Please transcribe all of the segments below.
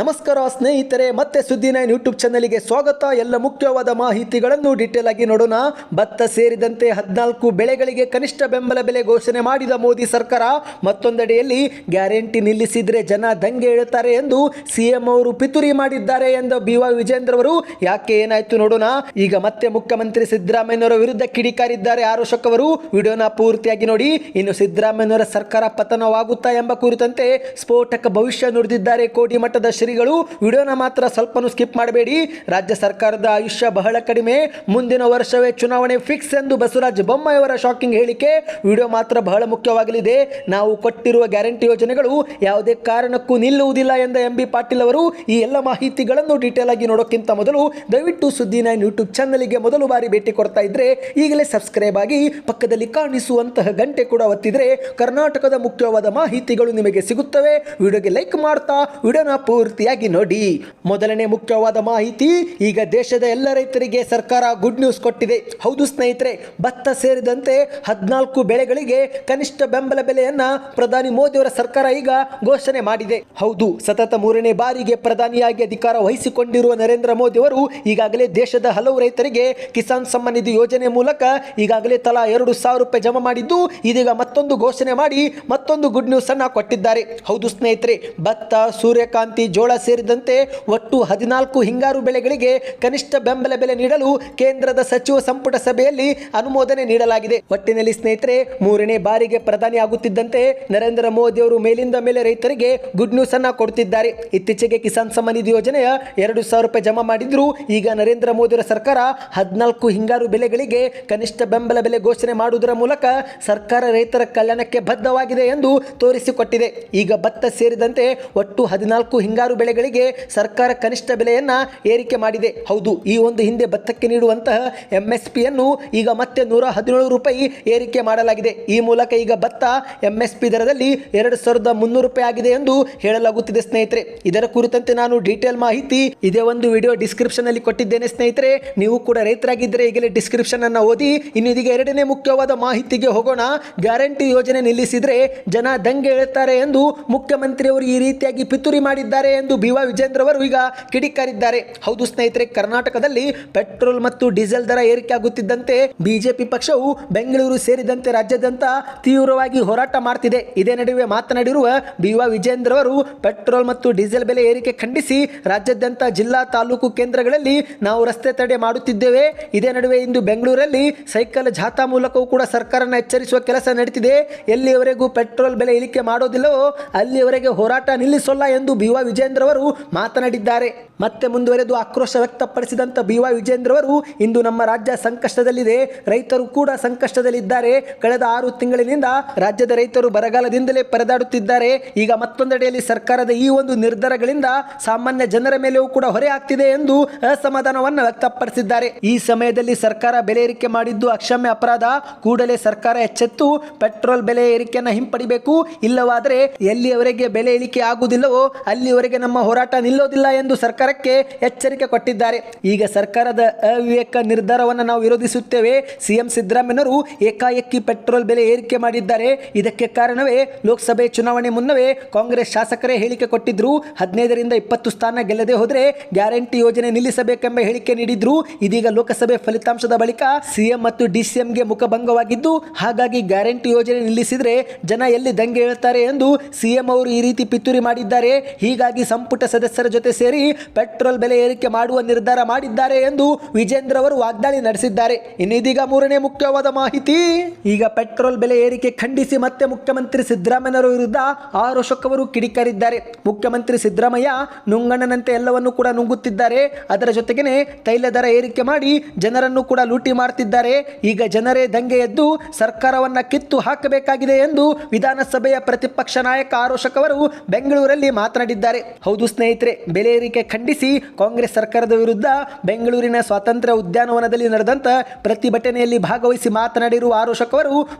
ನಮಸ್ಕಾರ ಸ್ನೇಹಿತರೆ, ಮತ್ತೆ ಸುದ್ದಿ ನೈನ್ ಯೂಟ್ಯೂಬ್ ಚಾನಲ್ಗೆ ಸ್ವಾಗತ. ಎಲ್ಲ ಮುಖ್ಯವಾದ ಮಾಹಿತಿಗಳನ್ನು ಡೀಟೇಲ್ ಆಗಿ ನೋಡೋಣ. ಭತ್ತ ಸೇರಿದಂತೆ ಹದಿನಾಲ್ಕು ಬೆಳೆಗಳಿಗೆ ಕನಿಷ್ಠ ಬೆಂಬಲ ಬೆಲೆ ಘೋಷಣೆ ಮಾಡಿದ ಮೋದಿ ಸರ್ಕಾರ. ಮತ್ತೊಂದೆಡೆಯಲ್ಲಿ, ಗ್ಯಾರಂಟಿ ನಿಲ್ಲಿಸಿದ್ರೆ ಜನ ದಂಗೆ ಏಳುತ್ತಾರೆ ಎಂದು ಸಿಎಂ ಅವರು ಪಿತುರಿ ಮಾಡಿದ್ದಾರೆ ಎಂದು ಬಿ ವೈ ವಿಜೇಂದ್ರ ಅವರು. ಯಾಕೆ ಏನಾಯ್ತು ನೋಡೋಣ. ಈಗ ಮತ್ತೆ ಮುಖ್ಯಮಂತ್ರಿ ಸಿದ್ದರಾಮಯ್ಯನವರ ವಿರುದ್ಧ ಕಿಡಿಕಾರಿದ್ದಾರೆ ಆರೋಶಕ್ ಅವರು. ವಿಡಿಯೋನ ಪೂರ್ತಿಯಾಗಿ ನೋಡಿ. ಇನ್ನು ಸಿದ್ದರಾಮಯ್ಯನವರ ಸರ್ಕಾರ ಪತನವಾಗುತ್ತಾ ಎಂಬ ಕುರಿತಂತೆ ಸ್ಫೋಟಕ ಭವಿಷ್ಯ ನುಡಿದಿದ್ದಾರೆ ಕೋಟಿ ಮಟ್ಟದ ಶ್ರೀಗಳು ವಿಡಿಯೋನ ಮಾತ್ರ ಸ್ವಲ್ಪನೂ ಸ್ಕಿಪ್ ಮಾಡಬೇಡಿ. ರಾಜ್ಯ ಸರ್ಕಾರದ ಆಯುಷ್ಯ ಬಹಳ ಕಡಿಮೆ. ಮುಂದಿನ ವರ್ಷವೇ ಚುನಾವಣೆ ಫಿಕ್ಸ್ ಎಂದು ಬಸವರಾಜ ಬೊಮ್ಮಾಯಿಯವರ ಶಾಕಿಂಗ್ ಹೇಳಿಕೆ. ವಿಡಿಯೋ ಮಾತ್ರ ಬಹಳ ಮುಖ್ಯವಾಗಲಿದೆ. ನಾವು ಕೊಟ್ಟಿರುವ ಗ್ಯಾರಂಟಿ ಯೋಜನೆಗಳು ಯಾವುದೇ ಕಾರಣಕ್ಕೂ ನಿಲ್ಲುವುದಿಲ್ಲ ಎಂದ ಎಂ ಬಿ ಪಾಟೀಲ್ ಅವರು. ಈ ಎಲ್ಲ ಮಾಹಿತಿಗಳನ್ನು ಡೀಟೇಲ್ ಆಗಿ ನೋಡೋಕ್ಕಿಂತ ಮೊದಲು ದಯವಿಟ್ಟು ಸುದ್ದಿ ನೈನ್ ಯೂಟ್ಯೂಬ್ ಚಾನಲ್ಗೆ ಮೊದಲು ಬಾರಿ ಭೇಟಿ ಕೊಡ್ತಾ ಇದ್ರೆ ಈಗಲೇ ಸಬ್ಸ್ಕ್ರೈಬ್ ಆಗಿ ಪಕ್ಕದಲ್ಲಿ ಕಾಣಿಸುವಂತಹ ಗಂಟೆ ಕೂಡ ಒತ್ತಿದ್ರೆ ಕರ್ನಾಟಕದ ಮುಖ್ಯವಾದ ಮಾಹಿತಿಗಳು ನಿಮಗೆ ಸಿಗುತ್ತವೆ. ವಿಡಿಯೋಗೆ ಲೈಕ್ ಮಾಡ್ತಾ, ವಿಡಿಯೋನ ಪೂರ್ತಿಯಾಗಿ ನೋಡಿ. ಮೊದಲನೇ ಮುಖ್ಯವಾದ ಮಾಹಿತಿ, ಈಗ ದೇಶದ ಎಲ್ಲ ರೈತರಿಗೆ ಸರ್ಕಾರ ಗುಡ್ ನ್ಯೂಸ್ ಕೊಟ್ಟಿದೆ. ಹೌದು ಸ್ನೇಹಿತರೆ, ಭತ್ತ ಸೇರಿದಂತೆ ಹದಿನಾಲ್ಕು ಬೆಳೆಗಳಿಗೆ ಕನಿಷ್ಠ ಬೆಂಬಲ ಬೆಲೆಯನ್ನ ಪ್ರಧಾನಿ ಮೋದಿಯವರ ಸರ್ಕಾರ ಈಗ ಘೋಷಣೆ ಮಾಡಿದೆ. ಹೌದು, ಸತತ ಮೂರನೇ ಬಾರಿಗೆ ಪ್ರಧಾನಿಯಾಗಿ ಅಧಿಕಾರ ವಹಿಸಿಕೊಂಡಿರುವ ನರೇಂದ್ರ ಮೋದಿ ಅವರು ಈಗಾಗಲೇ ದೇಶದ ಹಲವು ರೈತರಿಗೆ ಕಿಸಾನ್ ಸಮ್ಮಾನ್ ನಿಧಿ ಯೋಜನೆ ಮೂಲಕ ಈಗಾಗಲೇ ತಲಾ ಎರಡು ಸಾವಿರ ರೂಪಾಯಿ ಜಮಾ ಮಾಡಿದ್ದು, ಇದೀಗ ಮತ್ತೊಂದು ಘೋಷಣೆ ಮಾಡಿ ಮತ್ತೊಂದು ಗುಡ್ ನ್ಯೂಸ್ ಅನ್ನ ಕೊಟ್ಟಿದ್ದಾರೆ. ಹೌದು ಸ್ನೇಹಿತರೆ, ಭತ್ತ, ಸೂರ್ಯಕಾಂತಿ ಜೋಳ ಸೇರಿದಂತೆ ಒಟ್ಟು ಹದಿನಾಲ್ಕು ಹಿಂಗಾರು ಬೆಳೆಗಳಿಗೆ ಕನಿಷ್ಠ ಬೆಂಬಲ ಬೆಲೆ ನೀಡಲು ಕೇಂದ್ರದ ಸಚಿವ ಸಂಪುಟ ಸಭೆಯಲ್ಲಿ ಅನುಮೋದನೆ ನೀಡಲಾಗಿದೆ. ಒಟ್ಟಿನಲ್ಲಿ ಸ್ನೇಹಿತರೆ, ಮೂರನೇ ಬಾರಿಗೆ ಪ್ರಧಾನಿ ಆಗುತ್ತಿದ್ದಂತೆ ನರೇಂದ್ರ ಮೋದಿ ಅವರು ಮೇಲಿಂದ ಮೇಲೆ ರೈತರಿಗೆ ಗುಡ್ ನ್ಯೂಸ್ ಅನ್ನ ಕೊಡುತ್ತಿದ್ದಾರೆ ಇತ್ತೀಚೆಗೆ ಕಿಸಾನ್ ಸಮ್ಮಾನ್ ನಿಧಿ ಯೋಜನೆಯ ಎರಡು ಸಾವಿರ ರೂಪಾಯಿ ಜಮಾ ಮಾಡಿದ್ರು. ಈಗ ನರೇಂದ್ರ ಮೋದಿಯವರ ಸರ್ಕಾರ ಹದಿನಾಲ್ಕು ಹಿಂಗಾರು ಬೆಳೆಗಳಿಗೆ ಕನಿಷ್ಠ ಬೆಂಬಲ ಬೆಲೆ ಘೋಷಣೆ ಮಾಡುವುದರ ಮೂಲಕ ಸರ್ಕಾರ ರೈತರ ಕಲ್ಯಾಣಕ್ಕೆ ಬದ್ಧವಾಗಿದೆ ಎಂದು ತೋರಿಸಿಕೊಟ್ಟಿದೆ. ಈಗ ಭತ್ತ ಸೇರಿದಂತೆ ಒಟ್ಟು ಹದಿನಾಲ್ಕು ಹಿಂಗಾರು ಬೆಳೆಗಳಿಗೆ ಸರ್ಕಾರ ಕನಿಷ್ಠ ಬೆಲೆಯನ್ನು ಏರಿಕೆ ಮಾಡಿದೆ. ಹೌದು, ಈ ಒಂದು ಹಿಂದೆ ಭತ್ತಕ್ಕೆ ನೀಡುವಂತಹ ಎಂ ಎಸ್ ಪಿಯನ್ನು ಈಗ ಮತ್ತೆ ನೂರ ಹದಿನೇಳು ರೂಪಾಯಿ ಏರಿಕೆ ಮಾಡಲಾಗಿದೆ. ಈ ಮೂಲಕ ಈಗ ಭತ್ತ ಎಂ ಎಸ್ ಪಿ ದರದಲ್ಲಿ ಎರಡು ಸಾವಿರದ ಮುನ್ನೂರು ರೂಪಾಯಿ ಆಗಿದೆ ಎಂದು ಹೇಳಲಾಗುತ್ತಿದೆ ಸ್ನೇಹಿತರೆ. ಇದರ ಕುರಿತಂತೆ ನಾನು ಡೀಟೇಲ್ ಮಾಹಿತಿ ಇದೇ ಒಂದು ವಿಡಿಯೋ ಡಿಸ್ಕ್ರಿಪ್ಷನ್ ಅಲ್ಲಿ ಕೊಟ್ಟಿದ್ದೇನೆ ಸ್ನೇಹಿತರೆ. ನೀವು ಕೂಡ ರೈತರಾಗಿದ್ದರೆ ಈಗಲೇ ಡಿಸ್ಕ್ರಿಪ್ಷನ್ ಅನ್ನು ಓದಿ, ಇನ್ನು ಇದೀಗ ಎರಡನೇ ಮುಖ್ಯವಾದ ಮಾಹಿತಿಗೆ ಹೋಗೋಣ. ಗ್ಯಾರಂಟಿ ಯೋಜನೆ ನಿಲ್ಲಿಸಿದ್ರೆ ಜನ ದಂಗೆ ಹೇಳುತ್ತಾರೆ ಎಂದು ಮುಖ್ಯಮಂತ್ರಿಯವರು ಈ ರೀತಿಯಾಗಿ ಪಿತುರಿ ಮಾಡಿದ್ದಾರೆ. ಎಂದು ಬಿ ವೈ ವಿಜೇಂದ್ರ ಅವರು ಈಗ ಕಿಡಿಕಾರಿದ್ದಾರೆ. ಹೌದು ಸ್ನೇಹಿತರೆ, ಕರ್ನಾಟಕದಲ್ಲಿ ಪೆಟ್ರೋಲ್ ಮತ್ತು ಡೀಸೆಲ್ ದರ ಏರಿಕೆ ಆಗುತ್ತಿದ್ದಂತೆ ಬಿಜೆಪಿ ಪಕ್ಷವು ಬೆಂಗಳೂರು ಸೇರಿದಂತೆ ರಾಜ್ಯಾದ್ಯಂತ ತೀವ್ರವಾಗಿ ಹೋರಾಟ ಮಾಡ್ತಿದೆ. ಇದೇ ನಡುವೆ ಮಾತನಾಡಿರುವ ಬಿ ವೈ ವಿಜೇಂದ್ರ ಅವರು ಪೆಟ್ರೋಲ್ ಮತ್ತು ಡೀಸೆಲ್ ಬೆಲೆ ಏರಿಕೆ ಖಂಡಿಸಿ ರಾಜ್ಯಾದ್ಯಂತ ಜಿಲ್ಲಾ ತಾಲೂಕು ಕೇಂದ್ರಗಳಲ್ಲಿ ನಾವು ರಸ್ತೆ ತಡೆ ಮಾಡುತ್ತಿದ್ದೇವೆ. ಇದೇ ನಡುವೆ ಇಂದು ಬೆಂಗಳೂರಲ್ಲಿ ಸೈಕಲ್ ಜಾಥಾ ಮೂಲಕವೂ ಕೂಡ ಸರ್ಕಾರನ ಎಚ್ಚರಿಸುವ ಕೆಲಸ ನಡೆದಿದೆ ಎಲ್ಲಿಯವರೆಗೂ ಪೆಟ್ರೋಲ್ ಬೆಲೆ ಇಳಿಕೆ ಮಾಡೋದಿಲ್ಲವೋ, ಅಲ್ಲಿಯವರೆಗೆ ಹೋರಾಟ ನಿಲ್ಲಿಸೋಲ್ಲ ಎಂದು ಬಿ ವೈ ವಿಜೇಂದ್ರ ಅವರು ಮಾತನಾಡಿದ್ದಾರೆ. ಮತ್ತೆ ಮುಂದುವರೆದು ಆಕ್ರೋಶ ವ್ಯಕ್ತಪಡಿಸಿದಂತ ಬಿ ವೈ ವಿಜೇಂದ್ರ ಅವರು ಇಂದು ನಮ್ಮ ರಾಜ್ಯ ಸಂಕಷ್ಟದಲ್ಲಿದೆ. ರೈತರು ಕೂಡ ಸಂಕಷ್ಟದಲ್ಲಿದ್ದಾರೆ. ಕಳೆದ ಆರು ತಿಂಗಳಿನಿಂದ ರಾಜ್ಯದ ರೈತರು ಬರಗಾಲದಿಂದಲೇ ಪರದಾಡುತ್ತಿದ್ದಾರೆ. ಈಗ ಮತ್ತೊಂದೆಡೆಯಲ್ಲಿ ಸರ್ಕಾರದ ಈ ಒಂದು ನಿರ್ಧಾರಗಳಿಂದ ಸಾಮಾನ್ಯ ಜನರ ಮೇಲೆಯೂ ಕೂಡ ಹೊರೆ ಆಗ್ತಿದೆ ಎಂದು ಅಸಮಾಧಾನವನ್ನು ವ್ಯಕ್ತಪಡಿಸಿದ್ದಾರೆ. ಈ ಸಮಯದಲ್ಲಿ ಸರ್ಕಾರ ಬೆಲೆ ಏರಿಕೆ ಮಾಡಿದ್ದು ಅಕ್ಷಮ್ಯ ಅಪರಾಧ. ಕೂಡಲೇ ಸರ್ಕಾರ ಎಚ್ಚೆತ್ತು ಪೆಟ್ರೋಲ್ ಬೆಲೆ ಏರಿಕೆಯನ್ನು ಹಿಂಪಡಿಬೇಕು. ಇಲ್ಲವಾದರೆ ಎಲ್ಲಿಯವರೆಗೆ ಬೆಲೆ ಇಳಿಕೆ ಆಗುವುದಿಲ್ಲವೋ ಅಲ್ಲಿಯವರೆಗೆ ನಮ್ಮ ಹೋರಾಟ ನಿಲ್ಲೋದಿಲ್ಲ ಎಂದು ಸರ್ಕಾರಕ್ಕೆ ಎಚ್ಚರಿಕೆ ಕೊಟ್ಟಿದ್ದಾರೆ. ಈಗ ಸರ್ಕಾರದ ಅವಿವೇಕ ನಿರ್ಧಾರವನ್ನು ನಾವು ವಿರೋಧಿಸುತ್ತೇವೆ. ಸಿಎಂ ಸಿದ್ದರಾಮಯ್ಯನವರು ಏಕಾಏಕಿ ಪೆಟ್ರೋಲ್ ಬೆಲೆ ಏರಿಕೆ ಮಾಡಿದ್ದಾರೆ. ಇದಕ್ಕೆ ಕಾರಣವೇ ಲೋಕಸಭೆ ಚುನಾವಣೆ ಮುನ್ನವೇ ಕಾಂಗ್ರೆಸ್ ಶಾಸಕರೇ ಹೇಳಿಕೆ ಕೊಟ್ಟಿದ್ರು. ಹದಿನೈದರಿಂದ ಇಪ್ಪತ್ತು ಸ್ಥಾನ ಗೆಲ್ಲದೆ ಹೋದರೆ ಗ್ಯಾರಂಟಿ ಯೋಜನೆ ನಿಲ್ಲಿಸಬೇಕೆಂಬ ಹೇಳಿಕೆ ನೀಡಿದ್ರು. ಇದೀಗ ಲೋಕಸಭೆ ಫಲಿತಾಂಶದ ಬಳಿಕ ಸಿಎಂ ಮತ್ತು ಡಿಸಿಎಂಗೆ ಮುಖಭಂಗವಾಗಿದ್ದು, ಹಾಗಾಗಿ ಗ್ಯಾರಂಟಿ ಯೋಜನೆ ನಿಲ್ಲಿಸಿದ್ರೆ ಜನ ಎಲ್ಲಿ ದಂಗೆ ಹೇಳ್ತಾರೆ ಎಂದು ಸಿಎಂ ಅವರು ಈ ರೀತಿ ಪಿತೂರಿ ಮಾಡಿದ್ದಾರೆ. ಹೀಗಾಗಿ ಸಂಪುಟ ಸದಸ್ಯರ ಜೊತೆ ಸೇರಿ ಪೆಟ್ರೋಲ್ ಬೆಲೆ ಏರಿಕೆ ಮಾಡುವ ನಿರ್ಧಾರ ಮಾಡಿದ್ದಾರೆ ಎಂದು ವಿಜೇಂದ್ರ ಅವರು ವಾಗ್ದಾಳಿ ನಡೆಸಿದ್ದಾರೆ. ಇನ್ನಿದೀಗ ಮೂರನೇ ಮುಖ್ಯವಾದ ಮಾಹಿತಿ. ಈಗ ಪೆಟ್ರೋಲ್ ಬೆಲೆ ಏರಿಕೆ ಖಂಡಿಸಿ ಮತ್ತೆ ಮುಖ್ಯಮಂತ್ರಿ ಸಿದ್ದರಾಮಯ್ಯನವರ ವಿರುದ್ಧ ಆರ್ ಅಶೋಕ್ ಅವರು ಕಿಡಿಕಾರಿದ್ದಾರೆ. ಮುಖ್ಯಮಂತ್ರಿ ಸಿದ್ದರಾಮಯ್ಯ ನುಂಗಣ್ಣನಂತೆ ಎಲ್ಲವನ್ನು ಕೂಡ ನುಂಗುತ್ತಿದ್ದಾರೆ. ಅದರ ಜೊತೆಗೇನೆ ತೈಲ ದರ ಏರಿಕೆ ಮಾಡಿ ಜನರನ್ನು ಕೂಡ ಲೂಟಿ ಮಾಡ್ತಿದ್ದಾರೆ ಈಗ ಜನರೇ ದಂಗೆ ಎದ್ದು ಸರ್ಕಾರವನ್ನ ಕಿತ್ತು ಹಾಕಬೇಕಾಗಿದೆ ಎಂದು ವಿಧಾನಸಭೆಯ ಪ್ರತಿಪಕ್ಷ ನಾಯಕ ಆರೋಷಕವರು ಬೆಂಗಳೂರಲ್ಲಿ ಮಾತನಾಡಿದ್ದಾರೆ. ಹೌದು ಸ್ನೇಹಿತರೆ, ಬೆಲೆ ಏರಿಕೆ ಖಂಡಿಸಿ ಕಾಂಗ್ರೆಸ್ ಸರ್ಕಾರದ ವಿರುದ್ಧ ಬೆಂಗಳೂರಿನ ಸ್ವಾತಂತ್ರ್ಯ ಉದ್ಯಾನವನದಲ್ಲಿ ನಡೆದಂತ ಪ್ರತಿಭಟನೆಯಲ್ಲಿ ಭಾಗವಹಿಸಿ ಮಾತನಾಡಿರುವ ಆರೋಷಕ್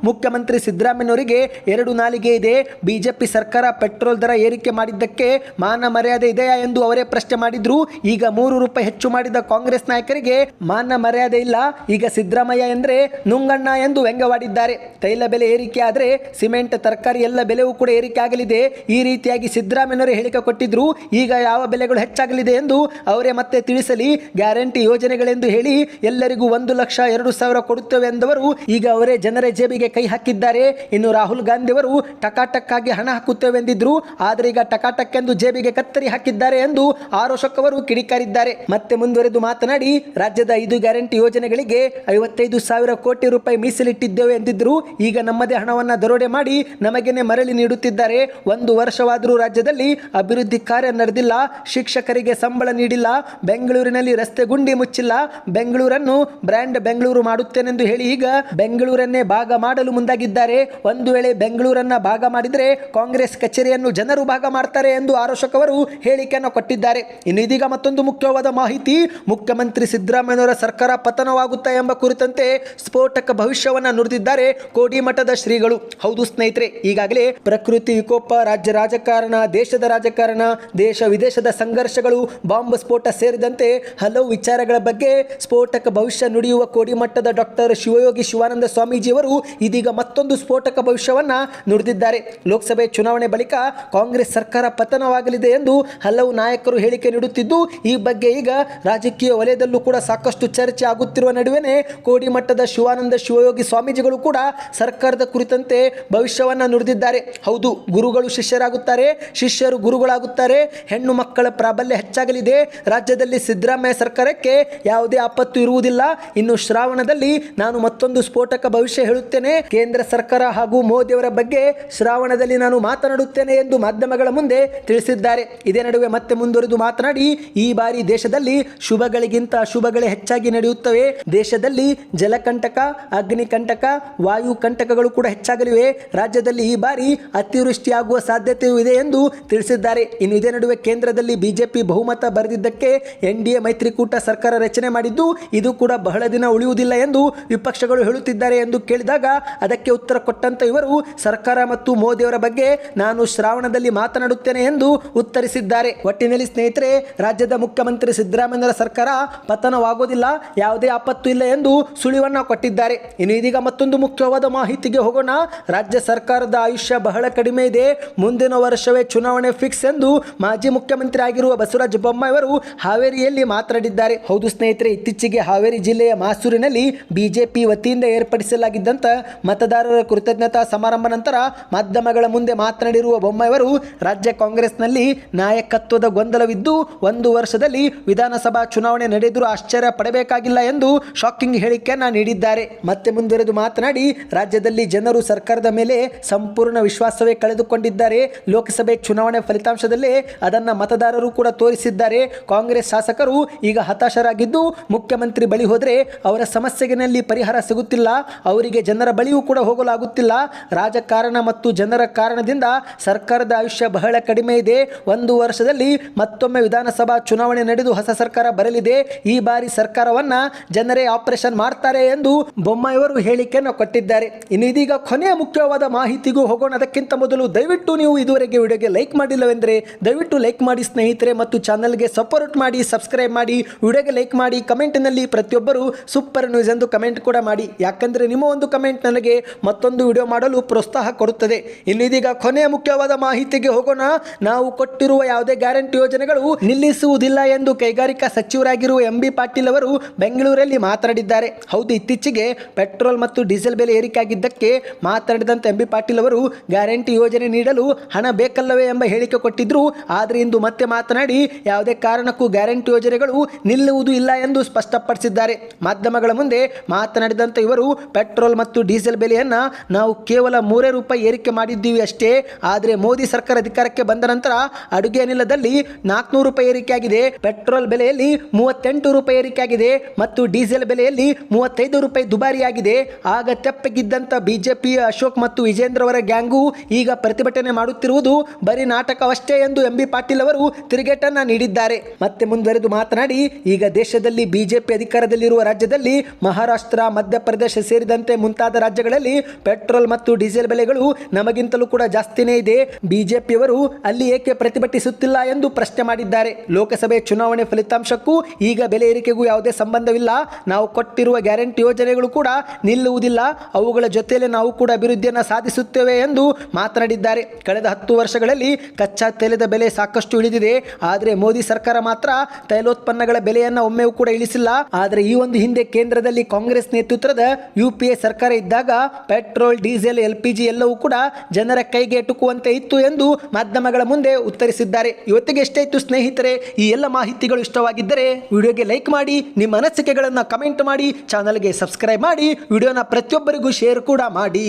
ಮುಖ್ಯಮಂತ್ರಿ ಸಿದ್ದರಾಮಯ್ಯನವರಿಗೆ ಎರಡು ನಾಲಿಗೆ ಇದೆ. ಬಿಜೆಪಿ ಸರ್ಕಾರ ಪೆಟ್ರೋಲ್ ದರ ಏರಿಕೆ ಮಾಡಿದ್ದಕ್ಕೆ ಮಾನ ಮರ್ಯಾದೆ ಇದೆಯಾ ಎಂದು ಅವರೇ ಪ್ರಶ್ನೆ ಮಾಡಿದ್ರು. ಈಗ ಮೂರು ರೂಪಾಯಿ ಹೆಚ್ಚು ಮಾಡಿದ ಕಾಂಗ್ರೆಸ್ ನಾಯಕರಿಗೆ ಮಾನ ಮರ್ಯಾದೆ ಇಲ್ಲ. ಈಗ ಸಿದ್ದರಾಮಯ್ಯ ಎಂದ್ರೆ ನುಂಗಣ್ಣ ಎಂದು ವ್ಯಂಗ್ಯವಾಡಿದ್ದಾರೆ. ತೈಲ ಬೆಲೆ ಏರಿಕೆ ಆದರೆ ಸಿಮೆಂಟ್, ತರಕಾರಿ ಎಲ್ಲ ಬೆಲೆಯೂ ಕೂಡ ಏರಿಕೆ ಆಗಲಿದೆ. ಈ ರೀತಿಯಾಗಿ ಸಿದ್ದರಾಮಯ್ಯನವರು ಹೇಳಿಕೆ ಕೊಟ್ಟಿದ್ರು. ಈಗ ಯಾವ ಬೆಲೆಗಳು ಹೆಚ್ಚಾಗಲಿದೆ ಎಂದು ಅವರೇ ಮತ್ತೆ ತಿಳಿಸಲಿ. ಗ್ಯಾರಂಟಿ ಯೋಜನೆಗಳೆಂದು ಹೇಳಿ ಎಲ್ಲರಿಗೂ ಒಂದು ಲಕ್ಷ ಎರಡು ಸಾವಿರ ಕೊಡುತ್ತೇವೆ ಎಂದವರು ಈಗ ಅವರೇ ಜನರ ಜೇಬಿಗೆ ಕೈ ಹಾಕಿದ್ದಾರೆ. ಇನ್ನು ರಾಹುಲ್ ಗಾಂಧಿ ಅವರು ಟಕಾಟಕ್ಕಾಗಿ ಹಣ ಹಾಕುತ್ತೇವೆ ಎಂದಿದ್ರು ಆದರೆ ಈಗ ಟಕಾಟಕ್ಕೆಂದು ಜೇಬಿಗೆ ಕತ್ತರಿ ಹಾಕಿದ್ದಾರೆ ಎಂದು ಆರೋಶಕ್ ಅವರು ಕಿಡಿಕಾರಿದ್ದಾರೆ. ಮತ್ತೆ ಮುಂದುವರೆದು ಮಾತನಾಡಿ, ರಾಜ್ಯದ ಐದು ಗ್ಯಾರಂಟಿ ಯೋಜನೆಗಳಿಗೆ ಐವತ್ತೈದು ಸಾವಿರ ಕೋಟಿ ರೂಪಾಯಿ ಮೀಸಲಿಟ್ಟಿದ್ದೇವೆ ಎಂದಿದ್ರು. ಈಗ ನಮ್ಮದೇ ಹಣವನ್ನ ದರೋಡೆ ಮಾಡಿ ನಮಗೇನೆ ಮರಳಿ ನೀಡುತ್ತಿದ್ದಾರೆ. ಒಂದು ವರ್ಷವಾದರೂ ರಾಜ್ಯದಲ್ಲಿ ಅಭಿವೃದ್ಧಿ ಕಾರ್ಯ ನಡೆದಿಲ್ಲ, ಶಿಕ್ಷಕರಿಗೆ ಸಂಬಳ ನೀಡಿಲ್ಲ, ಬೆಂಗಳೂರಿನಲ್ಲಿ ರಸ್ತೆ ಗುಂಡಿ ಮುಚ್ಚಿಲ್ಲ, ಬೆಂಗಳೂರನ್ನು ಬ್ರ್ಯಾಂಡ್ ಬೆಂಗಳೂರು ಮಾಡುತ್ತೇನೆಂದು ಹೇಳಿ ಈಗ ಬೆಂಗಳೂರನ್ನೇ ಭಾಗ ಮಾಡಲು ಮುಂದಾಗಿದ್ದಾರೆ. ಒಂದು ವೇಳೆ ಬೆಂಗಳೂರನ್ನ ಭಾಗ ಮಾಡಿದರೆ ಕಾಂಗ್ರೆಸ್ ಕಚೇರಿಯನ್ನು ಜನರು ಭಾಗ ಮಾಡ್ತಾರೆ ಎಂದು ಆರೋಶಕವರು ಹೇಳಿಕೆಯನ್ನು ಕೊಟ್ಟಿದ್ದಾರೆ. ಇನ್ನು ಇದೀಗ ಮತ್ತೊಂದು ಮುಖ್ಯವಾದ ಮಾಹಿತಿ, ಮುಖ್ಯಮಂತ್ರಿ ಸಿದ್ದರಾಮಯ್ಯವರ ಸರ್ಕಾರ ಪತನವಾಗುತ್ತಾ ಎಂಬ ಕುರಿತಂತೆ ಸ್ಫೋಟಕ ಭವಿಷ್ಯವನ್ನು ನುಡಿದಿದ್ದಾರೆ ಕೋಡಿಮಠದ ಶ್ರೀಗಳು. ಹೌದು ಸ್ನೇಹಿತರೆ, ಈಗಾಗಲೇ ಪ್ರಕೃತಿ ವಿಕೋಪ ರಾಜ್ಯ ರಾಜಕಾರಣ, ದೇಶದ ರಾಜಕಾರಣ ದೇಶ ವಿದೇಶದ ಸಂಘರ್ಷಗಳು ಬಾಂಬ್ ಸ್ಫೋಟ ಸೇರಿದಂತೆ ಹಲವು ವಿಚಾರಗಳ ಬಗ್ಗೆ ಸ್ಫೋಟಕ ಭವಿಷ್ಯ ನುಡಿಯುವ ಕೋಡಿಮಟ್ಟದ ಡಾಕ್ಟರ್ ಶಿವಯೋಗಿ ಶಿವಾನಂದ ಸ್ವಾಮೀಜಿಯವರು ಇದೀಗ ಮತ್ತೊಂದು ಸ್ಫೋಟಕ ಭವಿಷ್ಯವನ್ನ ನುಡಿದಿದ್ದಾರೆ. ಲೋಕಸಭೆ ಚುನಾವಣೆ ಬಳಿಕ ಕಾಂಗ್ರೆಸ್ ಸರ್ಕಾರ ಪತನವಾಗಲಿದೆ ಎಂದು ಹಲವು ನಾಯಕರು ಹೇಳಿಕೆ ನೀಡುತ್ತಿದ್ದು, ಈ ಬಗ್ಗೆ ಈಗ ರಾಜಕೀಯ ವಲಯದಲ್ಲೂ ಕೂಡ ಸಾಕಷ್ಟು ಚರ್ಚೆ ಆಗುತ್ತಿರುವ ನಡುವೆನೇ ಕೋಡಿಮಟ್ಟದ ಶಿವಾನಂದ ಶಿವಯೋಗಿ ಸ್ವಾಮೀಜಿಗಳು ಕೂಡ ಸರ್ಕಾರದ ಕುರಿತಂತೆ ಭವಿಷ್ಯವನ್ನ ನುಡಿದಿದ್ದಾರೆ. ಹೌದು, ಗುರುಗಳು ಶಿಷ್ಯರಾಗುತ್ತಾರೆ. ಶಿಷ್ಯರು ಗುರುಗಳಾಗುತ್ತಾರೆ. ಹೆಣ್ಣು ಮಕ್ಕಳ ಪ್ರಾಬಲ್ಯ ಹೆಚ್ಚಾಗಲಿದೆ. ರಾಜ್ಯದಲ್ಲಿ ಸಿದ್ದರಾಮಯ್ಯ ಸರ್ಕಾರಕ್ಕೆ ಯಾವುದೇ ಆಪತ್ತು ಇರುವುದಿಲ್ಲ. ಇನ್ನು ಶ್ರಾವಣದಲ್ಲಿ ನಾನು ಮತ್ತೊಂದು ಸ್ಫೋಟಕ ಭವಿಷ್ಯ ಹೇಳುತ್ತೇನೆ. ಕೇಂದ್ರ ಸರ್ಕಾರ ಹಾಗೂ ಮೋದಿಯವರ ಬಗ್ಗೆ ಶ್ರಾವಣದಲ್ಲಿ ನಾನು ಮಾತನಾಡುತ್ತೇನೆ ಎಂದು ಮಾಧ್ಯಮಗಳ ಮುಂದೆ ತಿಳಿಸಿದ್ದಾರೆ. ಇದೇ ನಡುವೆ ಮತ್ತೆ ಮುಂದುವರೆದು ಮಾತನಾಡಿ, ಈ ಬಾರಿ ದೇಶದಲ್ಲಿ ಶುಭಗಳಿಗಿಂತ ಅಶುಭಗಳೇ ಹೆಚ್ಚಾಗಿ ನಡೆಯುತ್ತವೆ. ದೇಶದಲ್ಲಿ ಜಲಕಂಟಕ, ಅಗ್ನಿಕಂಟಕ, ವಾಯು ಕಂಟಕಗಳು ಕೂಡ ಹೆಚ್ಚಾಗಲಿವೆ. ರಾಜ್ಯದಲ್ಲಿ ಈ ಬಾರಿ ಅತಿವೃಷ್ಟಿಯಾಗುವ ಸಾಧ್ಯತೆಯೂ ಇದೆ ಎಂದು ತಿಳಿಸಿದ್ದಾರೆ. ಇದೇ ನಡುವೆ ಕೇಂದ್ರದಲ್ಲಿ ಬಿಜೆಪಿ ಬಹುಮತ ಬರೆದಿದ್ದಕ್ಕೆ ಎನ್ ಡಿ ಎ ಮೈತ್ರಿಕೂಟ ಸರ್ಕಾರ ರಚನೆ ಮಾಡಿದ್ದು ಇದು ಕೂಡ ಬಹಳ ದಿನ ಉಳಿಯುವುದಿಲ್ಲ ಎಂದು ವಿಪಕ್ಷಗಳು ಹೇಳುತ್ತಿದ್ದಾರೆ ಎಂದು ಕೇಳಿದಾಗ ಅದಕ್ಕೆ ಉತ್ತರ ಕೊಟ್ಟಂತ ಇವರು, ಸರ್ಕಾರ ಮತ್ತು ಮೋದಿಯವರ ಬಗ್ಗೆ ನಾನು ಶ್ರಾವಣದಲ್ಲಿ ಮಾತನಾಡುತ್ತೇನೆ ಎಂದು ಉತ್ತರಿಸಿದ್ದಾರೆ. ಒಟ್ಟಿನಲ್ಲಿ ಸ್ನೇಹಿತರೆ, ರಾಜ್ಯದ ಮುಖ್ಯಮಂತ್ರಿ ಸಿದ್ದರಾಮಯ್ಯರ ಸರ್ಕಾರ ಪತನವಾಗುವುದಿಲ್ಲ ಯಾವುದೇ ಆಪತ್ತು ಇಲ್ಲ ಎಂದು ಸುಳಿವನ್ನ ಕೊಟ್ಟಿದ್ದಾರೆ. ಇನ್ನು ಇದೀಗ ಮತ್ತೊಂದು ಮುಖ್ಯವಾದ ಮಾಹಿತಿಗೆ ಹೋಗೋಣ. ರಾಜ್ಯ ಸರ್ಕಾರದ ಆಯುಷ್ಯ ಬಹಳ ಕಡಿಮೆ ಇದೆ. ಮುಂದಿನ ವರ್ಷವೇ ಚುನಾವಣೆ ಫಿಕ್ಸ್ ಎಂದು ಮಾಜಿ ಮುಖ್ಯಮಂತ್ರಿ ಆಗಿರುವ ಬಸವರಾಜ ಬೊಮ್ಮಾಯಿ ಅವರು ಹಾವೇರಿಯಲ್ಲಿ ಮಾತನಾಡಿದ್ದಾರೆ. ಹೌದು ಸ್ನೇಹಿತರೆ, ಇತ್ತೀಚೆಗೆ ಹಾವೇರಿ ಜಿಲ್ಲೆಯ ಮಾಸೂರಿನಲ್ಲಿ ಬಿಜೆಪಿ ವತಿಯಿಂದ ಏರ್ಪಡಿಸಲಾಗಿದ್ದಂಥ ಮತದಾರರ ಕೃತಜ್ಞತಾ ಸಮಾರಂಭ ನಂತರ ಮಾಧ್ಯಮಗಳ ಮುಂದೆ ಮಾತನಾಡಿರುವ ಬೊಮ್ಮಾಯಿಯವರು ರಾಜ್ಯ ಕಾಂಗ್ರೆಸ್ನಲ್ಲಿ ನಾಯಕತ್ವದ ಗೊಂದಲವಿದ್ದು ಒಂದು ವರ್ಷದಲ್ಲಿ ವಿಧಾನಸಭಾ ಚುನಾವಣೆ ನಡೆದರೂ ಆಶ್ಚರ್ಯ ಪಡಬೇಕಾಗಿಲ್ಲ ಎಂದು ಶಾಕಿಂಗ್ ಹೇಳಿಕೆಯನ್ನು ನೀಡಿದ್ದಾರೆ. ಮತ್ತೆ ಮುಂದುವರೆದು ಮಾತನಾಡಿ, ರಾಜ್ಯದಲ್ಲಿ ಜನರು ಸರ್ಕಾರದ ಮೇಲೆ ಸಂಪೂರ್ಣ ವಿಶ್ವಾಸವೇ ಕಳೆದುಕೊಂಡಿದ್ದಾರೆ. ಲೋಕಸಭೆ ಚುನಾವಣೆ ಫಲಿತಾಂಶದಲ್ಲೇ ಅದನ್ನ ಮತದಾರರು ಕೂಡ ತೋರಿಸಿದ್ದಾರೆ. ಕಾಂಗ್ರೆಸ್ ಶಾಸಕರು ಈಗ ಹತಾಶರಾಗಿದ್ದು, ಮುಖ್ಯಮಂತ್ರಿ ಬಳಿ ಹೋದರೆ ಅವರ ಸಮಸ್ಯೆಗಿನಲ್ಲಿ ಪರಿಹಾರ ಸಿಗುತ್ತಿಲ್ಲ. ಅವರಿಗೆ ಜನರ ಬಳಿಯೂ ಕೂಡ ಹೋಗಲಾಗುತ್ತಿಲ್ಲ. ರಾಜಕಾರಣ ಮತ್ತು ಜನರ ಕಾರಣದಿಂದ ಸರ್ಕಾರದ ಆಯುಷ್ಯ ಬಹಳ ಕಡಿಮೆ ಇದೆ. ಒಂದು ವರ್ಷದಲ್ಲಿ ಮತ್ತೊಮ್ಮೆ ವಿಧಾನಸಭಾ ಚುನಾವಣೆ ನಡೆದು ಹೊಸ ಸರ್ಕಾರ ಬರಲಿದೆ. ಈ ಬಾರಿ ಸರ್ಕಾರವನ್ನ ಜನರೇ ಆಪರೇಷನ್ ಮಾಡ್ತಾರೆ ಎಂದು ಬೊಮ್ಮಾಯಿಯವರು ಹೇಳಿಕೆಯನ್ನು ಕೊಟ್ಟಿದ್ದಾರೆ. ಇನ್ನು ಇದೀಗ ಕೊನೆಯ ಮುಖ್ಯವಾದ ಮಾಹಿತಿಗೂ ಹೋಗೋಣ. ಅದಕ್ಕಿಂತ ಮೊದಲು ದಯವಿಟ್ಟು ನೀವು ಇದುವರೆಗೆ ವಿಡಿಯೋಗೆ ಲೈಕ್ ಮಾಡಿಲ್ಲವೆಂದರೆ ದಯವಿಟ್ಟು ಲೈಕ್ ಮಾಡಿ ಸ್ನೇಹಿತರೆ ಮತ್ತು ಚಾನಲ್ಗೆ ಸಪೋರ್ಟ್ ಮಾಡಿ ಸಬ್ಸ್ಕ್ರೈಬ್ ಮಾಡಿ ವಿಡಿಯೋಗೆ ಲೈಕ್ ಮಾಡಿ ಕಮೆಂಟ್ನಲ್ಲಿ ಪ್ರತಿಯೊಬ್ಬರು ಸೂಪರ್ ನ್ಯೂಸ್ ಎಂದು ಕಮೆಂಟ್ ಕೂಡ ಮಾಡಿ. ಯಾಕಂದರೆ ನಿಮ್ಮ ಒಂದು ಕಮೆಂಟ್ ನನಗೆ ಮತ್ತೊಂದು ವಿಡಿಯೋ ಮಾಡಲು ಪ್ರೋತ್ಸಾಹ ಕೊಡುತ್ತದೆ. ಇಲ್ಲಿದೀಗ ಕೊನೆಯ ಮುಖ್ಯವಾದ ಮಾಹಿತಿಗೆ ಹೋಗೋಣ. ನಾವು ಕೊಟ್ಟಿರುವ ಯಾವುದೇ ಗ್ಯಾರಂಟಿ ಯೋಜನೆಗಳು ನಿಲ್ಲಿಸುವುದಿಲ್ಲ ಎಂದು ಕೈಗಾರಿಕಾ ಸಚಿವರಾಗಿರುವ ಎಂ ಬಿ ಪಾಟೀಲ್ ಅವರು ಬೆಂಗಳೂರಲ್ಲಿ ಮಾತನಾಡಿದ್ದಾರೆ. ಹೌದು, ಇತ್ತೀಚೆಗೆ ಪೆಟ್ರೋಲ್ ಮತ್ತು ಡೀಸೆಲ್ ಬೆಲೆ ಏರಿಕೆಯಾಗಿದ್ದಕ್ಕೆ ಮಾತನಾಡಿದಂಥ ಎಂ ಬಿ ಪಾಟೀಲ್ ಅವರು ಗ್ಯಾರಂಟಿ ಯೋಜನೆ ನೀಡಲು ಹಣ ಬೇಕಲ್ಲವೇ ಎಂಬ ಹೇಳಿಕೆ ಕೊಟ್ಟಿದ್ರು ಆದರೆ ಇಂದು ಮತ್ತೆ ಮಾತನಾಡಿ ಯಾವುದೇ ಕಾರಣಕ್ಕೂ ಗ್ಯಾರಂಟಿ ಯೋಜನೆಗಳು ನಿಲ್ಲುವುದು ಇಲ್ಲ ಎಂದು ಸ್ಪಷ್ಟಪಡಿಸಿದ್ದಾರೆ. ಮಾಧ್ಯಮಗಳ ಮುಂದೆ ಮಾತನಾಡಿದಂಥ ಇವರು, ಪೆಟ್ರೋಲ್ ಮತ್ತು ಡೀಸೆಲ್ ಬೆಲೆಯನ್ನು ನಾವು ಕೇವಲ ಮೂರೇ ರೂಪಾಯಿ ಏರಿಕೆ ಮಾಡಿದ್ದೀವಿ ಅಷ್ಟೇ. ಆದರೆ ಮೋದಿ ಸರ್ಕಾರ ಅಧಿಕಾರಕ್ಕೆ ಬಂದ ನಂತರ ಅಡುಗೆ ಅನಿಲದಲ್ಲಿ ನಾಲ್ಕುನೂರು ರೂಪಾಯಿ ಏರಿಕೆಯಾಗಿದೆ ಪೆಟ್ರೋಲ್ ಬೆಲೆಯಲ್ಲಿ ಮೂವತ್ತೆಂಟು ರೂಪಾಯಿ ಏರಿಕೆಯಾಗಿದೆ ಮತ್ತು ಡೀಸೆಲ್ ಬೆಲೆಯಲ್ಲಿ ಮೂವತ್ತೈದು ರೂಪಾಯಿ ದುಬಾರಿಯಾಗಿದೆ ಆಗ ತೆಪ್ಪಗಿದ್ದಂಥ ಬಿಜೆಪಿ ಅಶೋಕ್ ಮತ್ತು ವಿಜೇಂದ್ರ ಅವರ ಗ್ಯಾಂಗು ಈಗ ಪ್ರತಿಭಟನೆ ಮಾಡುತ್ತಿರುವುದು ಬರೀ ನಾಟಕವಷ್ಟೇ ಎಂದು ಎಂ ಬಿ ಪಾಟೀಲ್ ಅವರು ತಿರುಗೇಟನ್ನ ನೀಡಿದ್ದಾರೆ. ಮತ್ತೆ ಮುಂದುವರೆದು ಮಾತನಾಡಿ, ಈಗ ದೇಶದಲ್ಲಿ ಬಿಜೆಪಿ ಅಧಿಕಾರದಲ್ಲಿರುವ ರಾಜ್ಯದಲ್ಲಿ ಮಹಾರಾಷ್ಟ್ರ, ಮಧ್ಯಪ್ರದೇಶ ಸೇರಿದಂತೆ ಮುಂತಾದ ರಾಜ್ಯಗಳಲ್ಲಿ ಪೆಟ್ರೋಲ್ ಮತ್ತು ಡೀಸೆಲ್ ಬೆಲೆಗಳು ನಮಗಿಂತಲೂ ಕೂಡ ಜಾಸ್ತಿನೇ ಇದೆ. ಬಿಜೆಪಿಯವರು ಅಲ್ಲಿ ಏಕೆ ಪ್ರತಿಭಟಿಸುತ್ತಿಲ್ಲ ಎಂದು ಪ್ರಶ್ನೆ ಮಾಡಿದ್ದಾರೆ. ಲೋಕಸಭೆ ಚುನಾವಣೆ ಫಲಿತಾಂಶಕ್ಕೂ ಈಗ ಬೆಲೆ ಏರಿಕೆಗೂ ಯಾವುದೇ ಸಂಬಂಧವಿಲ್ಲ. ನಾವು ಕೊಟ್ಟಿರುವ ಗ್ಯಾರಂಟಿ ಯೋಜನೆಗಳು ಕೂಡ ನಿಲ್ಲುವುದಿಲ್ಲ. ಅವುಗಳ ಜೊತೆಯಲ್ಲಿ ನಾವು ಕೂಡ ಅಭಿವೃದ್ಧಿಯನ್ನು ಸಾಧಿಸುತ್ತೇವೆ ಎಂದು ಮಾತನಾಡಿದ್ದಾರೆ. ಕಳೆದ ಹತ್ತು ವರ್ಷಗಳಲ್ಲಿ ಕಚ್ಚಾ ತೈಲದ ಬೆಲೆ ಸಾಕಷ್ಟು ಇಳಿದಿದೆ. ಆದರೆ ಮೋದಿ ಸರ್ಕಾರ ಮಾತ್ರ ತೈಲೋತ್ಪನ್ನಗಳ ಬೆಲೆಯನ್ನು ಒಮ್ಮೆಯೂ ಕೂಡ ಇಳಿಸಿಲ್ಲ. ಆದರೆ ಈ ಒಂದು ಹಿಂದೆ ಕೇಂದ್ರದಲ್ಲಿ ಕಾಂಗ್ರೆಸ್ ನೇತೃತ್ವದ ಯು ಪಿ ಎ ಸರ್ಕಾರ ಇದ್ದಾಗ petrol, diesel, L P G ಎಲ್ಲವೂ ಕೂಡ ಜನರ ಕೈಗೆ ಎಟುಕುವಂತೆ ಇತ್ತು ಎಂದು ಮಾಧ್ಯಮಗಳ ಮುಂದೆ ಉತ್ತರಿಸಿದ್ದಾರೆ. ಇವತ್ತಿಗೆ ಇತ್ತು ಸ್ನೇಹಿತರೆ, ಈ ಎಲ್ಲ ಮಾಹಿತಿಗಳು ಇಷ್ಟವಾಗಿದ್ದರೆ ವಿಡಿಯೋಗೆ ಲೈಕ್ ಮಾಡಿ, ನಿಮ್ಮ ಅನಿಸಿಕೆಗಳನ್ನು ಕಮೆಂಟ್ ಮಾಡಿ, ಚಾನಲ್ಗೆ ಸಬ್ಸ್ಕ್ರೈಬ್ ಮಾಡಿ, ವಿಡಿಯೋನ ಪ್ರತಿಯೊಬ್ಬರಿಗೂ ಶೇರ್ ಕೂಡ ಮಾಡಿ.